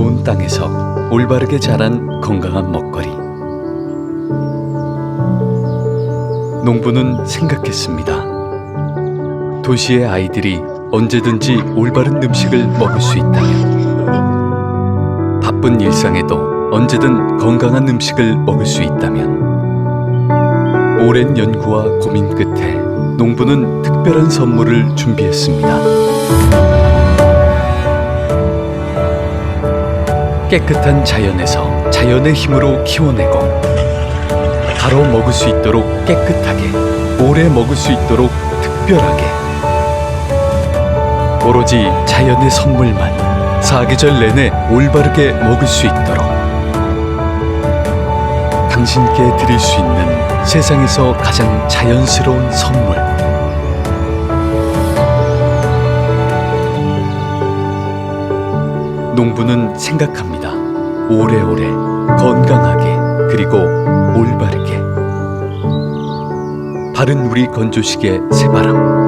좋은 땅에서 올바르게 자란 건강한 먹거리. 농부는 생각했습니다. 도시의 아이들이 언제든지 올바른 음식을 먹을 수 있다면, 바쁜 일상에도 언제든 건강한 음식을 먹을 수 있다면, 오랜 연구와 고민 끝에 농부는 특별한 선물을 준비했습니다. 깨끗한 자연에서 자연의 힘으로 키워내고 바로 먹을 수 있도록 깨끗하게 오래 먹을 수 있도록 특별하게. 오로지 자연의 선물만 사계절 내내 올바르게 먹을 수 있도록. 당신께 드릴 수 있는 세상에서 가장 자연스러운 선물 농부는 생각합니다. 오래오래 건강하게 그리고 올바르게 바른 우리 건조식의 새바람